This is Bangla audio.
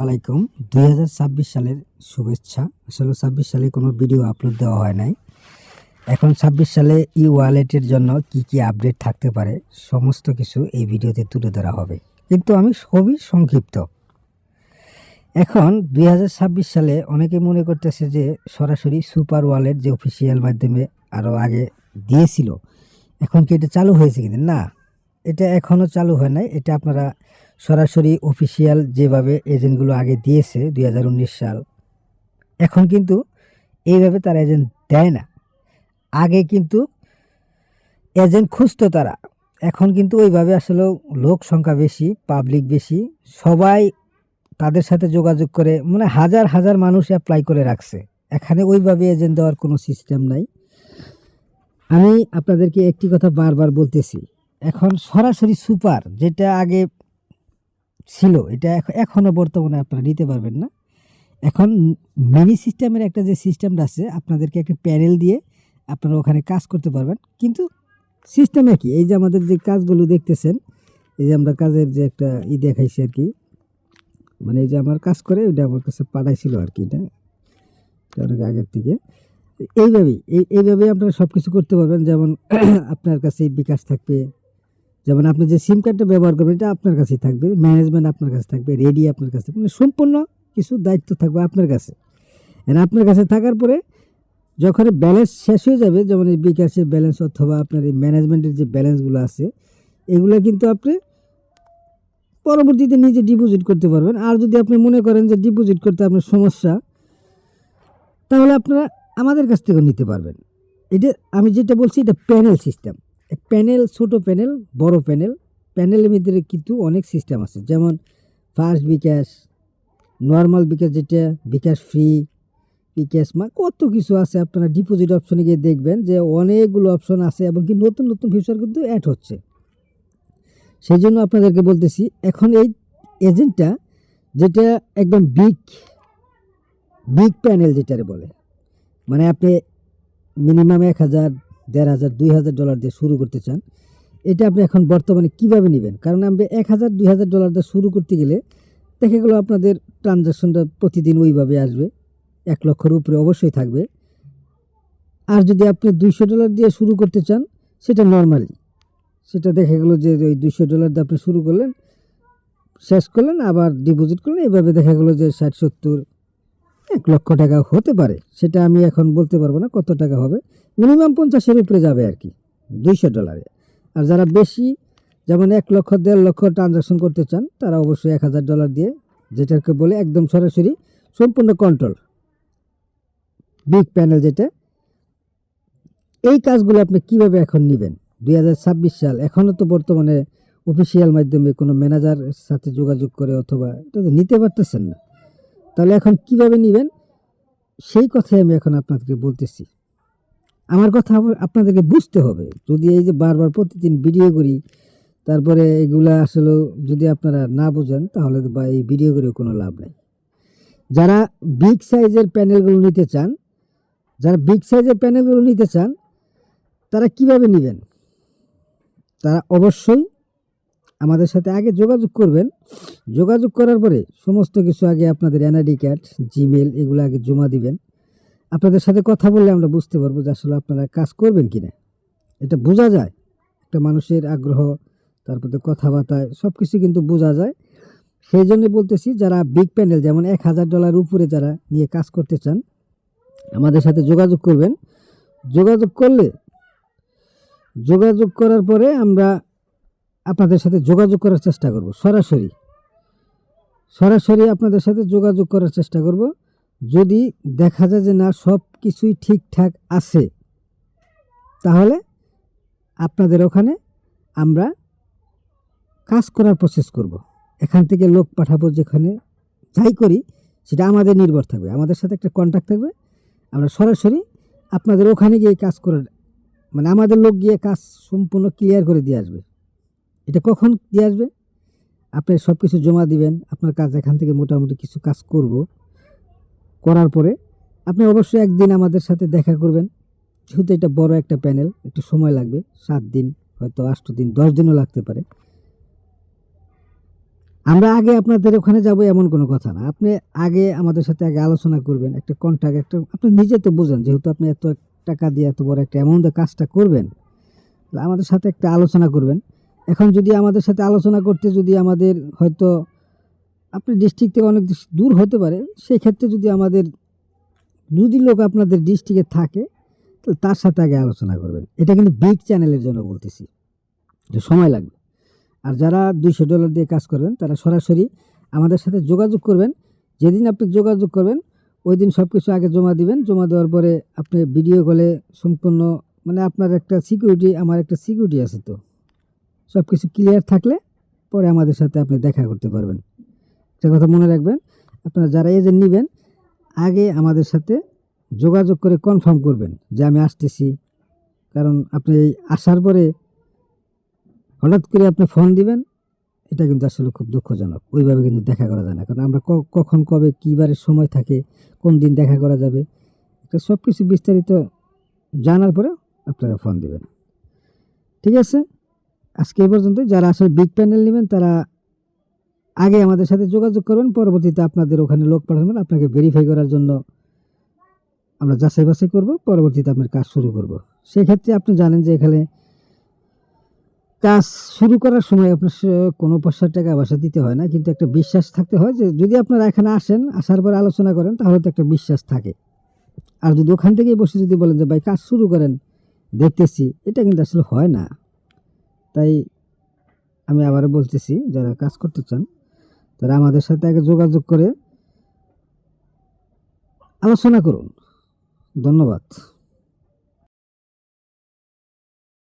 আলাইকুম। দুই হাজার ছাব্বিশ সালের শুভেচ্ছা। আসলে ছাব্বিশ সালে কোনো ভিডিও আপলোড দেওয়া হয় নাই। এখন ছাব্বিশ সালে ই ওয়ালেটের জন্য কি কি আপডেট থাকতে পারে, সমস্ত কিছু এই ভিডিওতে তুলে ধরা হবে। কিন্তু আমি খুবই সংক্ষিপ্ত। এখন দুই হাজার ছাব্বিশ সালে অনেকে মনে করতেছে যে সরাসরি সুপার ওয়ালেট যে অফিসিয়াল মাধ্যমে আরও আগে দিয়েছিল, এখন কি এটা চালু হয়েছে কিন্তু না, এটা এখনও চালু হয় নাই। এটা আপনারা সরাসরি অফিসিয়াল যেভাবে এজেন্টগুলো আগে দিয়েছে দু হাজার উনিশ সাল, এখন কিন্তু এইভাবে তারা এজেন্ট দেয় না। আগে কিন্তু এজেন্ট খুঁজতো তারা, এখন কিন্তু ওইভাবে আসলে লোক সংখ্যা বেশি, পাবলিক বেশি, সবাই তাদের সাথে যোগাযোগ করে মানে হাজার হাজার মানুষ অ্যাপ্লাই করে রাখছে। এখানে ওইভাবে এজেন্ট দেওয়ার কোনো সিস্টেম নাই। আমি আপনাদেরকে একটি কথা বারবার বলতেছি, এখন সরাসরি সুপার, যেটা আগে ছিল, এটা এখ- এখনও বর্তমানে আপনারা নিতে পারবেন না। এখন মিনি সিস্টেমের একটা যে সিস্টেমটা আছে, আপনাদেরকে একটা প্যানেল দিয়ে আপনারা ওখানে কাজ করতে পারবেন। কিন্তু সিস্টেম একই, এই যে আমাদের যে কাজগুলো দেখতেছেন, এই যে আমরা কাজের যে একটা ই দেখাইছি আর কি মানে এই যে আমার কাজ করে, ওইটা আমার কাছে পাঠাইছিল আর কি, এটা অনেক আগের থেকে। এইভাবেই, এই, এইভাবেই আপনারা সব কিছু করতে পারবেন। যেমন আপনার কাছে বিকাশ থাকবে যেমন আপনি যে সিম কার্ডটা ব্যবহার করবেন, এটা আপনার কাছেই থাকবে ম্যানেজমেন্ট আপনার কাছে থাকবে রেডি আপনার কাছে মানে সম্পূর্ণ কিছু দায়িত্ব থাকবে আপনার কাছে। আপনার কাছে থাকার পরে যখন ব্যালেন্স শেষ হয়ে যাবে, যেমন এই বিকাশের ব্যালেন্স অথবা আপনার এই ম্যানেজমেন্টের যে ব্যালেন্সগুলো আছে, এগুলো কিন্তু আপনি পরবর্তীতে নিজে ডিপোজিট করতে পারবেন। আর যদি আপনি মনে করেন যে ডিপোজিট করতে আপনার সমস্যা, তাহলে আপনারা আমাদের কাছ থেকেও নিতে পারবেন। এটা আমি যেটা বলছি, এটা প্যানেল সিস্টেম প্যানেল, ছোট প্যানেল, বড় প্যানেল। প্যানেলের ভিতরে কিন্তু অনেক সিস্টেম আছে। যেমন ফার্স্ট বিকাশ নর্মাল বিকাশ যেটা, বিকাশ ফ্রি বিকাশ মা, কত কিছু আছে। আপনারা ডিপোজিট অপশনে গিয়ে দেখবেন যে অনেকগুলো অপশন আছে এবং কি নতুন নতুন ফিচার কিন্তু অ্যাড হচ্ছে। সেই জন্য আপনাদেরকে বলতেছি, এখন এই এজেন্টটা যেটা একদম বিগ বিগ প্যানেল যেটারে বলে। মানে আপনি মিনিমাম এক হাজার দেড় হাজার, দুই হাজার ডলার দিয়ে শুরু করতে চান, এটা আপনি এখন বর্তমানে কীভাবে নেবেন? কারণ আপনি এক হাজার, দুই হাজার ডলার দিয়ে শুরু করতে গেলে দেখা গেলো আপনাদের ট্রানজ্যাকশনটা প্রতিদিন ওইভাবে আসবে, এক লক্ষের উপরে অবশ্যই থাকবে। আর যদি আপনি দুইশো ডলার দিয়ে শুরু করতে চান, সেটা নর্মালি সেটা দেখা গেলো যে ওই দুইশো ডলার দিয়ে আপনি শুরু করলেন, শেষ করলেন, আবার ডিপোজিট করলেন, এইভাবে দেখা গেলো যে ষাট, সত্তর এক লক্ষ টাকা হতে পারে, সেটা আমি এখন বলতে পারব না কত টাকা হবে। মিনিমাম পঞ্চাশের উপরে যাবে আর কি, দুইশো ডলারে। আর যারা বেশি, যেমন এক লক্ষ, দেড় লক্ষ ট্রানজাকশন করতে চান, তারা অবশ্যই এক হাজার ডলার দিয়ে যেটাকে বলে একদম সরাসরি সম্পূর্ণ কন্ট্রোল বিগ প্যানেল যেটা। এই কাজগুলো আপনি কীভাবে এখন নেবেন? দু হাজার ছাব্বিশ সাল এখনও তো বর্তমানে অফিসিয়াল মাধ্যমে কোনো ম্যানেজার সাথে যোগাযোগ করে অথবা এটা তো নিতে পারতেছেন না। তাহলে এখন কীভাবে নেবেন? সেই কথাই আমি এখন আপনাদেরকে বলতেছি। আমার কথা আপনাদেরকে বুঝতে হবে। যদি এই যে বারবার প্রতিদিন ভিডিও করি, তারপরে এগুলা আসলে যদি আপনারা না বোঝেন, তাহলে বা এই ভিডিও করে কোনো লাভ নেই। যারা বিগ সাইজের প্যানেলগুলো নিতে চান, যারা বিগ সাইজের প্যানেলগুলো নিতে চান, তারা কীভাবে নেবেন? তারা অবশ্যই আমাদের সাথে আগে যোগাযোগ করবেন। যোগাযোগ করার পরে সমস্ত কিছু আগে আপনাদের এনআইডি কার্ড জিমেল এগুলো আগে জমা দিবেন। আপনাদের সাথে কথা বললে আমরা বুঝতে পারব যে আসলে আপনারা কাজ করবেন কি না এটা বোঝা যায়। একটা মানুষের আগ্রহ, তারপরে কথাবার্তায় সব কিছু কিন্তু বোঝা যায়। সেই জন্য বলতেছি, যারা বিগ প্যানেল যেমন এক হাজার ডলার উপরে যারা নিয়ে কাজ করতে চান, আমাদের সাথে যোগাযোগ করবেন। যোগাযোগ করলে, যোগাযোগ করার পরে আমরা আপনাদের সাথে যোগাযোগ করার চেষ্টা করব, সরাসরি। সরাসরি আপনাদের সাথে যোগাযোগ করার চেষ্টা করব। যদি দেখা যায় যে না, সব কিছুই ঠিকঠাক আছে, তাহলে আপনাদের ওখানে আমরা কাজ করার প্রসেস করব। এখান থেকে লোক পাঠাবো যেখানে যাই করি, সেটা আমাদের নির্ভর থাকবে। আমাদের সাথে একটা কন্ট্যাক্ট থাকবে। আমরা সরাসরি আপনাদের ওখানে গিয়ে কাজ করার মানে আমাদের লোক গিয়ে কাজ সম্পূর্ণ ক্লিয়ার করে দিয়ে আসবে। এটা কখন দিয়ে আসবে? আপনি সব কিছু জমা দিবেন, আপনার কাজ এখান থেকে মোটামুটি কিছু কাজ করব। করার পরে আপনি অবশ্যই একদিন আমাদের সাথে দেখা করবেন। যেহেতু এটা বড় একটা প্যানেল, একটু সময় লাগবে, সাত দিন হয়তো আষ্ট দিন, দশ দিনও লাগতে পারে। আমরা আগে আপনাদের ওখানে যাব এমন কোনো কথা না। আপনি আগে আমাদের সাথে আগে আলোচনা করবেন, একটা কন্ট্যাক্ট একটা আপনি নিজে তো বোঝেন, যেহেতু আপনি এত টাকা দিয়ে এত বড় একটা অ্যামাউন্টে কাজটা করবেন আমাদের সাথে একটা আলোচনা করবেন। এখন যদি আমাদের সাথে আলোচনা করতে যদি আমাদের হয়তো আপনি ডিস্ট্রিক্ট থেকে অনেক দূর হতে পারে সেই ক্ষেত্রে যদি আমাদের যদি লোক আপনাদের ডিস্ট্রিক্টে থাকে, তাহলে তার সাথে আগে আলোচনা করবেন। এটা কিন্তু বিগ চ্যানেলের জন্য বলতেছি, যে সময় লাগবে। আর যারা দুইশো ডলার দিয়ে কাজ করবেন, তারা সরাসরি আমাদের সাথে যোগাযোগ করবেন। যেদিন আপনি যোগাযোগ করবেন, ওই দিন সব কিছু আগে জমা দিবেন। জমা দেওয়ার পরে আপনি ভিডিও কলে সম্পূর্ণ মানে আপনার একটা সিকিউরিটি আমার একটা সিকিউরিটি আছে তো। সব কিছু ক্লিয়ার থাকলে পরে আমাদের সাথে আপনি দেখা করতে পারবেন। একটা কথা মনে রাখবেন, আপনারা যারা এজেন্ট নেবেন, আগে আমাদের সাথে যোগাযোগ করে কনফার্ম করবেন যে আমি আসতেছি। কারণ আপনি এই আসার পরে হঠাৎ করে আপনি ফোন দিবেন, এটা কিন্তু আসলে খুব দুঃখজনক। ওইভাবে কিন্তু দেখা করা যায় না। কারণ আমরা কখন, কবে কী বারের সময় থাকে, কোন দিন দেখা করা যাবে, এটা সব কিছু বিস্তারিত জানার পরে আপনারা ফোন দিবেন। ঠিক আছে? আজকে এই পর্যন্ত যারা আসলে বিগ প্যানেল নেবেন, তারা আগে আমাদের সাথে যোগাযোগ করবেন। পরবর্তীতে আপনাদের ওখানে লোক পাঠাবেন। আপনাকে ভেরিফাই করার জন্য আমরা যাচাই বাছাই করব। পরবর্তীতে আপনার কাজ শুরু করব। সেই ক্ষেত্রে আপনি জানেন যে এখানে কাজ শুরু করার সময় আপনার কোনো পয়সার টাকা, পয়সা দিতে হয় না। কিন্তু একটা বিশ্বাস থাকতে হয় যে যদি আপনারা এখানে আসেন, আসার পর আলোচনা করেন, তাহলে তো একটা বিশ্বাস থাকে। আর যদি ওখান থেকেই বসে যদি বলেন যে, ভাই, কাজ শুরু করেন, দেখতেছি। এটা কিন্তু আসলে হয় না। তাই আমি আবারও বলতেছি, যারা কাজ করতে চান, তারা আমাদের সাথে আগে যোগাযোগ করে আলোচনা করুন। ধন্যবাদ।